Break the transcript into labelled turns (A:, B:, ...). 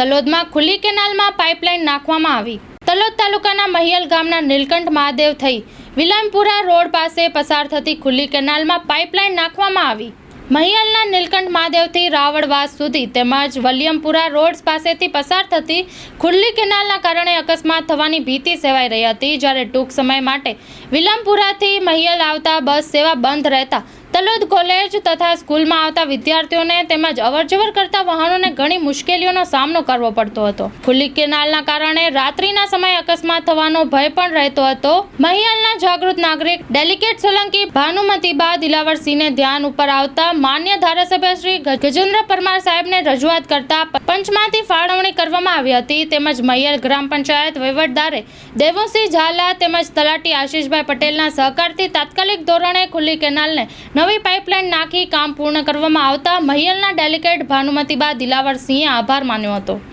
A: તલોદમાં ખુલ્લી કેનાલમાં પાઇપલાઇન નાખવામાં આવી. તલોદ તાલુકાના મહિયલ ગામના નીલકંઠ મહાદેવ થઈ વિલમપુરા રોડ પાસે પસાર થતી ખુલ્લી કેનાલમાં પાઇપલાઇન નાખવામાં આવી. મહિયલના નીલકંઠ મહાદેવથી રાવળવાસ સુધી તેમજ વલિયમપુરા રોડ પાસેથી પસાર થતી ખુલ્લી કેનાલના કારણે અકસ્માત થવાની ભીતિ સેવાઈ રહી હતી, જ્યારે ટૂંક સમય માટે વિલમપુરાથી મહિયલ આવતા બસ સેવા બંધ રહેતા તલોદ કોલેજ તથા સ્કૂલમાં આવતા વિદ્યાર્થીઓને તેમજ અવરજવર કરતા વાહનોને ઘણી મુશ્કેલીઓનો સામનો કરવો પડતો હતો. ખુલ્લી કેનાલના કારણે રાત્રિના સમયે અકસ્માત થવાનો ભય પણ રહેતો હતો. મહિયાલના જાગૃત નાગરિક ડેલિકેટ સોલંકી ભાનુમતીબા દિલાવરસિંહને ધ્યાન ઉપર આવતા માન્ય ધારાસભ્ય શ્રી ગજેન્દ્ર પરમાર સાહેબને રજૂઆત કરતા પંચમાંથી ફાળવણી કરવામાં આવી હતી. તેમજ મહિયાલ ગ્રામ પંચાયત વહીવટદારે દેવુસિંહ ઝાલા તેમજ તલાટી આશીષભાઈ પટેલના સહકારથી તાત્કાલિક ધોરણે ખુલ્લી કેનાલને નવી પાઇપલાઇન નાખી કામ પૂર્ણ કરવામાં આવતા મહિયલના ડેલિકેટ ભાનુમતીબા દિલાવરસિંહે આભાર માન્યો હતો.